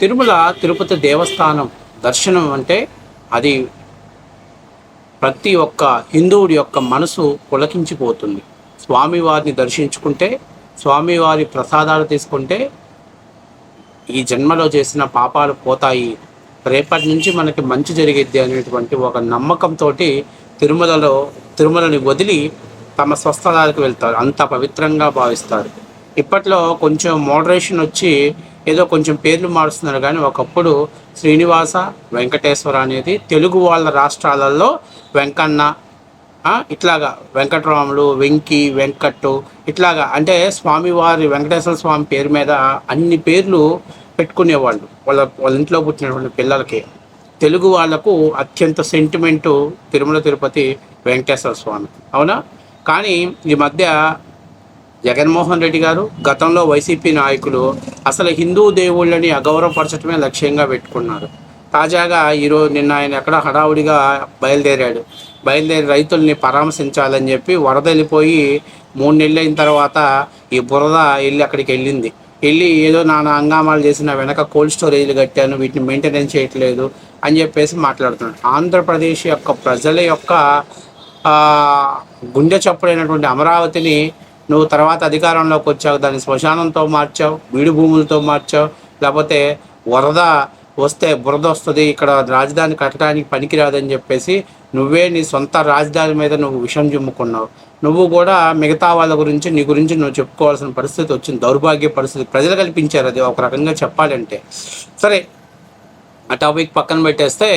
తిరుమల తిరుపతి దేవస్థానం దర్శనం అంటే అది ప్రతి ఒక్క హిందువుడి యొక్క మనసు పులకించిపోతుంది. స్వామివారిని దర్శించుకుంటే స్వామివారి ప్రసాదాలు తీసుకుంటే ఈ జన్మలో చేసిన పాపాలు పోతాయి. రేపటి నుంచి మనకి మంచి జరిగిద్ది అనేటువంటి ఒక నమ్మకంతో తిరుమలలో తిరుమలని వదిలి తమ స్వస్థలాలకు వెళ్తారు. అంత పవిత్రంగా భావిస్తారు. ఇప్పట్లో కొంచెం మోడరేషన్ వచ్చి ఏదో కొంచెం పేర్లు మారుస్తున్నారు కానీ ఒకప్పుడు శ్రీనివాస వెంకటేశ్వర అనేది తెలుగు వాళ్ళ రాష్ట్రాలలో వెంకన్న ఇట్లాగా వెంకటరాములు వెంకి వెంకట్టు ఇట్లాగా అంటే స్వామివారి వెంకటేశ్వర స్వామి పేరు మీద అన్ని పేర్లు పెట్టుకునేవాళ్ళు. వాళ్ళ వాళ్ళ ఇంట్లో పుట్టినటువంటి పిల్లలకి. తెలుగు వాళ్ళకు అత్యంత సెంటిమెంటు తిరుమల తిరుపతి వెంకటేశ్వర స్వామి. అవునా? కానీ ఈ మధ్య జగన్మోహన్ రెడ్డి గారు గతంలో వైసీపీ నాయకులు అసలు హిందూ దేవుళ్ళని అగౌరవపరచడమే లక్ష్యంగా పెట్టుకున్నారు. తాజాగా ఈరోజు నిన్న ఆయన ఎక్కడ హడావుడిగా బయలుదేరాడు. బయలుదేరి రైతుల్ని పరామర్శించాలని చెప్పి వరద వెళ్ళిపోయి మూడు నెలలు అయిన తర్వాత ఈ బురద వెళ్ళి అక్కడికి వెళ్ళింది. వెళ్ళి ఏదో నానా హంగామాలు చేసిన వెనక కోల్డ్ స్టోరేజ్లు కట్టాను వీటిని మెయింటెనెన్స్ చేయట్లేదు అని చెప్పేసి మాట్లాడుతున్నాడు. ఆంధ్రప్రదేశ్ యొక్క ప్రజల యొక్క గుండె చప్పుడైనటువంటి అమరావతిని నువ్వు తర్వాత అధికారంలోకి వచ్చావు దాన్ని శ్మశానంతో మార్చావు బీడు భూములతో మార్చావు లేకపోతే వరద వస్తే బురద వస్తుంది ఇక్కడ రాజధాని కట్టడానికి పనికిరాదని చెప్పేసి నువ్వే నీ సొంత రాజధాని మీద నువ్వు విషం చిమ్ముకున్నావు. నువ్వు కూడా మిగతా వాళ్ళ గురించి నీ గురించి నువ్వు చెప్పుకోవాల్సిన పరిస్థితి వచ్చింది దౌర్భాగ్య పరిస్థితి. ప్రజలు కల్పించారు అది ఒక రకంగా చెప్పాలంటే. సరే ఆ టాపిక్ పక్కన పెట్టేస్తే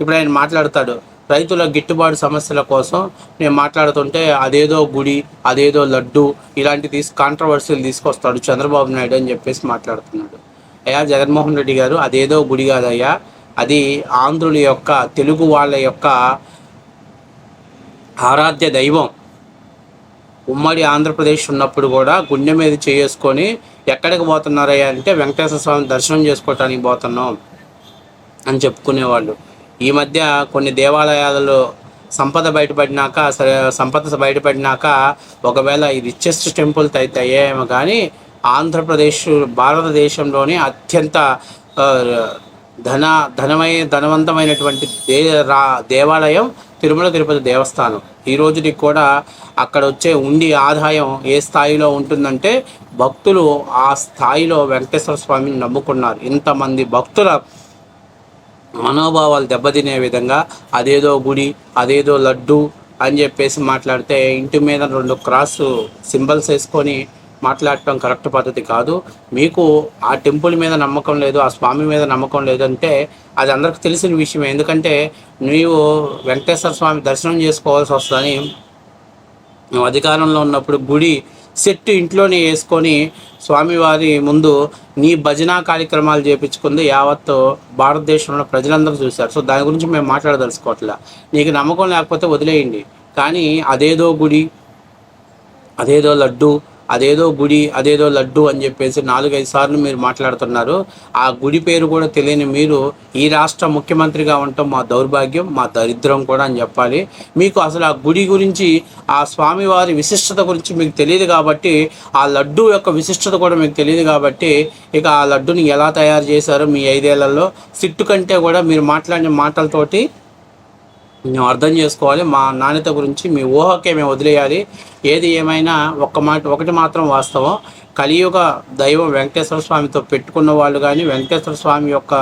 ఇప్పుడు ఆయన మాట్లాడతాడు. రైతుల గిట్టుబాటు సమస్యల కోసం నేను మాట్లాడుతుంటే అదేదో గుడి అదేదో లడ్డు ఇలాంటి తీసు కాంట్రవర్సీలు తీసుకొస్తాడు చంద్రబాబు నాయుడు అని చెప్పేసి మాట్లాడుతున్నాడు. అయ్యా జగన్మోహన్ రెడ్డి గారు అదేదో గుడి కాదయ్యా. అది ఆంధ్రుల యొక్క తెలుగు వాళ్ళ యొక్క ఆరాధ్య దైవం. ఉమ్మడి ఆంధ్రప్రదేశ్ ఉన్నప్పుడు కూడా గుండె మీద చేసుకొని ఎక్కడికి పోతున్నారయ్యా అంటే వెంకటేశ్వర స్వామి దర్శనం చేసుకోవటానికి పోతున్నాం అని చెప్పుకునేవాళ్ళు. ఈ మధ్య కొన్ని దేవాలయాలలో సంపద బయటపడినాక సరే సంపద బయటపడినాక ఒకవేళ ఈ రిచెస్ట్ టెంపుల్స్ అయితే అయ్యాయేమో కానీ ఆంధ్రప్రదేశ్ భారతదేశంలోనే అత్యంత ధన ధనమై ధనవంతమైనటువంటి దే రా దేవాలయం తిరుమల తిరుపతి దేవస్థానం. ఈ రోజుకి కూడా అక్కడ వచ్చే ఉండి ఆదాయం ఏ స్థాయిలో ఉంటుందంటే భక్తులు ఆ స్థాయిలో వెంకటేశ్వర స్వామిని నమ్ముకున్నారు. ఇంతమంది భక్తుల మనోభావాలు దెబ్బతినే విధంగా అదేదో గుడి అదేదో లడ్డు అని చెప్పేసి మాట్లాడితే ఇంటి మీద రెండు క్రాస్ సింబల్స్ వేసుకొని మాట్లాడటం కరెక్ట్ పద్ధతి కాదు. మీకు ఆ టెంపుల్ మీద నమ్మకం లేదు ఆ స్వామి మీద నమ్మకం లేదంటే అది అందరికి తెలిసిన విషయం ఎందుకంటే నీవు వెంకటేశ్వర స్వామి దర్శనం చేసుకోవాల్సి వస్తుందని నువ్వు అధికారంలో ఉన్నప్పుడు గుడి సెట్ ఇంట్లోనే వేసుకొని స్వామివారి ముందు నీ భజన కార్యక్రమాలు చేపించుకుంది యావత్ భారతదేశంలో ప్రజలందరూ చూశారు. సో దాని గురించి మేము మాట్లాడదలుచుకోవట్లే. నీకు నమ్మకం లేకపోతే వదిలేయండి. కానీ అదేదో గుడి అదేదో లడ్డు అదేదో గుడి అదేదో లడ్డు అని చెప్పేసి నాలుగైదు సార్లు మీరు మాట్లాడుతున్నారు. ఆ గుడి పేరు కూడా తెలియని మీరు ఈ రాష్ట్ర ముఖ్యమంత్రిగా ఉండటం మా దౌర్భాగ్యం మా దరిద్రం కూడా అని చెప్పాలి. మీకు అసలు ఆ గుడి గురించి ఆ స్వామివారి విశిష్టత గురించి మీకు తెలియదు కాబట్టి ఆ లడ్డు యొక్క విశిష్టత కూడా మీకు తెలియదు కాబట్టి ఇక ఆ లడ్డుని ఎలా తయారు చేశారో మీ ఐదేళ్ళలో? సిట్టు కంటే కూడా మీరు మాట్లాడిన మాటలతోటి మేము అర్థం చేసుకోవాలి. మా నాణ్యత గురించి మీ ఊహకే మేము వదిలేయాలి. ఏది ఏమైనా ఒక్క మాట ఒకటి మాత్రం వాస్తవం. కలియుగ దైవం వెంకటేశ్వర స్వామితో పెట్టుకున్న వాళ్ళు కానీ వెంకటేశ్వర స్వామి యొక్క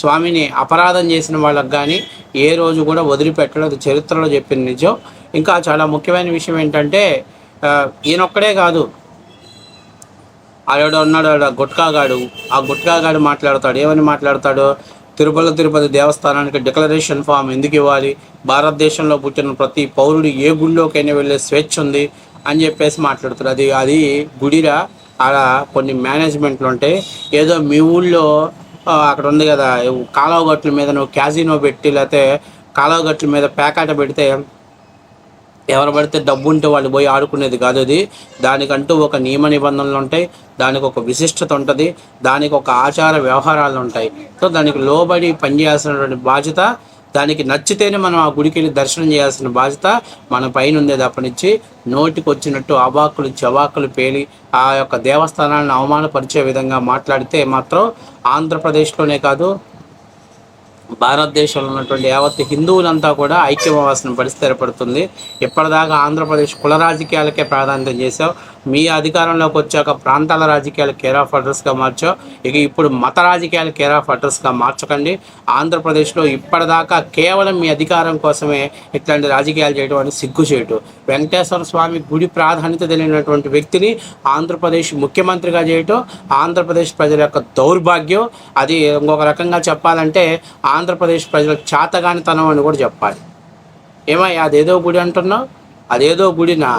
స్వామిని అపరాధం చేసిన వాళ్ళకి కానీ ఏ రోజు కూడా వదిలిపెట్టడం అది చరిత్రలో చెప్పిన నిజం. ఇంకా చాలా ముఖ్యమైన విషయం ఏంటంటే ఈయనొక్కడే కాదు. ఆడ ఉన్నాడు గుట్కాగాడు. ఆ గుట్కాగాడు మాట్లాడతాడు. ఏమని మాట్లాడతాడు? తిరుపతి తిరుపతి దేవస్థానానికి డిక్లరేషన్ ఫామ్ ఎందుకు ఇవ్వాలి? భారతదేశంలో పుట్టిన ప్రతి పౌరుడు ఏ గుడిలోకైనా వెళ్ళే స్వేచ్ఛ ఉంది అని చెప్పేసి మాట్లాడుతారు అది అది గుడిరా? ఆడ కొన్ని మేనేజ్మెంట్లు ఉంటాయి ఏదో మీ ఊళ్ళో అక్కడ ఉంది కదా కాలువ గట్ల మీద నువ్వు క్యాజినో పెట్టి లేకపోతే కాలువ గట్ల మీద పేకాట పెడితే ఎవరు పడితే డబ్బు ఉంటే వాళ్ళు పోయి ఆడుకునేది కాదు అది. దానికంటూ ఒక నియమ నిబంధనలు ఉంటాయి దానికి ఒక విశిష్టత ఉంటుంది దానికి ఒక ఆచార వ్యవహారాలు ఉంటాయి. సో దానికి లోబడి పనిచేయాల్సినటువంటి బాధ్యత దానికి నచ్చితేనే మనం ఆ గుడికి వెళ్ళి దర్శనం చేయాల్సిన బాధ్యత మన పైన ఉంది తప్పనిచ్చి నోటికి వచ్చినట్టు అవాకులు చవాకులు పేలి ఆ యొక్క దేవస్థానాలను అవమానపరిచే విధంగా మాట్లాడితే మాత్రం ఆంధ్రప్రదేశ్లోనే కాదు భారతదేశంలో ఉన్నటువంటి యావత్ హిందువులంతా కూడా ఐక్యమవాల్సిన పరిస్థితి ఏర్పడుతుంది. ఇప్పటిదాకా ఆంధ్రప్రదేశ్ కుల రాజకీయాలకే ప్రాధాన్యత చేశావు. మీ అధికారంలోకి వచ్చాక ప్రాంతాల రాజకీయాలు కేర్ ఆఫ్ అడ్రస్గా మార్చావు. ఇక ఇప్పుడు మత రాజకీయాలు కేర్ ఆఫ్ అడ్రస్గా మార్చకండి. ఆంధ్రప్రదేశ్లో ఇప్పటిదాకా కేవలం మీ అధికారం కోసమే ఇట్లాంటి రాజకీయాలు చేయడం అని సిగ్గు చేయటం వెంకటేశ్వర స్వామి గుడి ప్రాధాన్యత తెలియనటువంటి వ్యక్తిని ఆంధ్రప్రదేశ్ ముఖ్యమంత్రిగా చేయటం ఆంధ్రప్రదేశ్ ప్రజల యొక్క దౌర్భాగ్యం. అది ఇంకొక రకంగా చెప్పాలంటే ఆంధ్రప్రదేశ్ ప్రజల చాతగానితనం అని కూడా చెప్పాలి. ఏమయ్యా అదేదో గుడి అంటున్నావు? అదేదో గుడినా?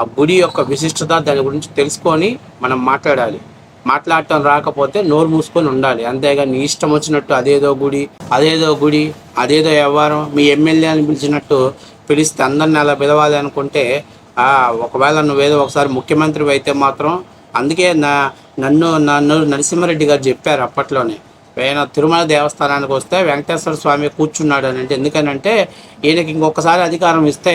ఆ గుడి యొక్క విశిష్టత దాని గురించి తెలుసుకొని మనం మాట్లాడాలి. మాట్లాడటం రాకపోతే నోరు మూసుకొని ఉండాలి. అంతేగాని నీ ఇష్టం వచ్చినట్టు అదేదో గుడి అదేదో గుడి అదేదో వ్యవహారం మీ ఎమ్మెల్యేని పిలిచినట్టు పిలిస్తే అందరిని అలా పిలవాలి అనుకుంటే ఒకవేళ నువ్వేదో ఒకసారి ముఖ్యమంత్రి అయితే మాత్రం అందుకే నా నన్ను నన్ను నరసింహారెడ్డి గారు చెప్పారు అప్పట్లోనే. ఆయన తిరుమల దేవస్థానానికి వస్తే వెంకటేశ్వర స్వామి కూర్చున్నాడు అని అంటే ఎందుకనంటే ఈయనకి ఇంకొకసారి అధికారం ఇస్తే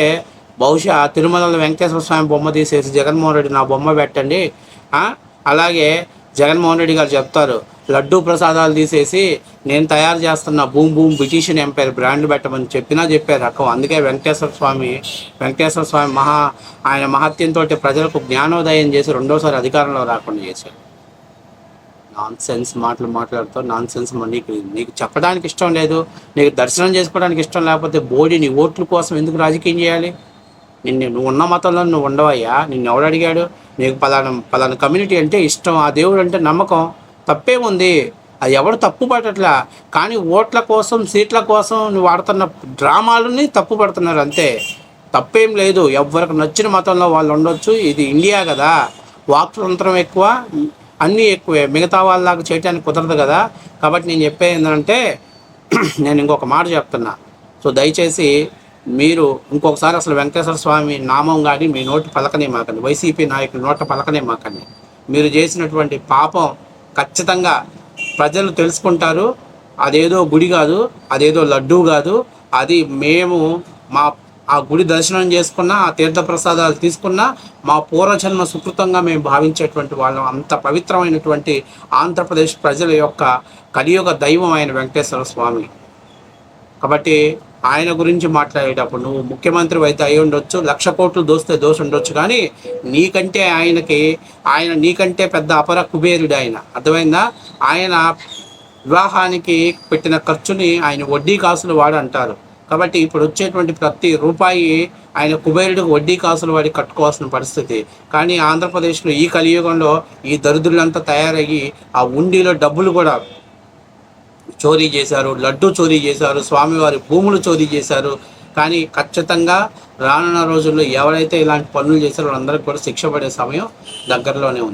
బహుశా తిరుమలలో వెంకటేశ్వర స్వామి బొమ్మ తీసేసి జగన్మోహన్ రెడ్డి నా బొమ్మ పెట్టండి. అలాగే జగన్మోహన్ రెడ్డి గారు చెప్తారు లడ్డూ ప్రసాదాలు తీసేసి నేను తయారు చేస్తున్న బూమ్ భూమి బ్రిటిషన్ ఎంపైర్ బ్రాండ్ పెట్టమని చెప్పినా చెప్పారు రకం. అందుకే వెంకటేశ్వర స్వామి వెంకటేశ్వర స్వామి మహా ఆయన మహత్యంతో ప్రజలకు జ్ఞానోదయం చేసి రెండోసారి అధికారంలో రాకుండా చేశారు. నాన్ సెన్స్ మాటలు మాట్లాడుతూ నాన్ సెన్స్ నీకు నీకు చెప్పడానికి ఇష్టం లేదు నీకు దర్శనం చేసుకోవడానికి ఇష్టం లేకపోతే బోడీ నీ ఓట్ల కోసం ఎందుకు రాజకీయం చేయాలి? నిన్ను నువ్వు ఉన్న మతంలో నువ్వు ఉండవయ్యా. నిన్ను ఎవడు అడిగాడు? నీకు పలానా పలానా కమ్యూనిటీ అంటే ఇష్టం. ఆ దేవుడు అంటే నమ్మకం. తప్పే ఉంది. అది ఎవడు తప్పు పడట్లా? కానీ ఓట్ల కోసం సీట్ల కోసం నువ్వు ఆడుతున్న డ్రామాలని తప్పు పడుతున్నారు అంతే. తప్పేం లేదు. ఎవరికి నచ్చిన మతంలో వాళ్ళు ఉండొచ్చు. ఇది ఇండియా కదా. వాక్ స్వతంత్రం ఎక్కువ అన్నీ ఎక్కువే. మిగతా వాళ్ళలాగా చేయడానికి కుదరదు కదా. కాబట్టి నేను చెప్పేది ఏంటంటే నేను ఇంకొక మాట చెప్తున్నా. సో దయచేసి మీరు ఇంకొకసారి అసలు వెంకటేశ్వర స్వామి నామం కానీ మీ నోటి పలకనే మాకండి. వైసీపీ నాయకుల నోట పలకనే మాకండి. మీరు చేసినటువంటి పాపం ఖచ్చితంగా ప్రజలు తెలుసుకుంటారు. అదేదో గుడి కాదు అదేదో లడ్డూ కాదు అది మేము మా ఆ గుడి దర్శనం చేసుకున్న ఆ తీర్థ ప్రసాదాలు మా పూర్వజన్మ సుకృతంగా మేము భావించేటువంటి వాళ్ళం. అంత పవిత్రమైనటువంటి ఆంధ్రప్రదేశ్ ప్రజల యొక్క కలియుగ దైవం అయిన వెంకటేశ్వర స్వామి. కాబట్టి ఆయన గురించి మాట్లాడేటప్పుడు నువ్వు ముఖ్యమంత్రి అయితే అయి ఉండొచ్చు లక్ష కోట్లు దోస్తే దోష ఉండొచ్చు కానీ నీకంటే ఆయనకి ఆయన నీకంటే పెద్ద అపర కుబేరుడు ఆయన. అర్థమైందా? ఆయన వివాహానికి పెట్టిన ఖర్చుని ఆయన వడ్డీ కాసులు వాడు అంటారు. కాబట్టి ఇప్పుడు వచ్చేటువంటి ప్రతి రూపాయి ఆయన కుబేరుడికి వడ్డీ కాసులు వాడి కట్టుకోవాల్సిన పరిస్థితి. కానీ ఆంధ్రప్రదేశ్లో ఈ కలియుగంలో ఈ దరిద్రులంతా తయారయ్యి ఆ ఉండిలో డబ్బులు కూడా చోరీ చేశారు లడ్డు చోరీ చేశారు స్వామివారి భూములు చోరీ చేశారు. కానీ ఖచ్చితంగా రానున్న రోజుల్లో ఎవరైతే ఇలాంటి పనులు చేశారో వాళ్ళందరికీ కూడా శిక్ష పడే సమయం దగ్గరలోనే ఉంది.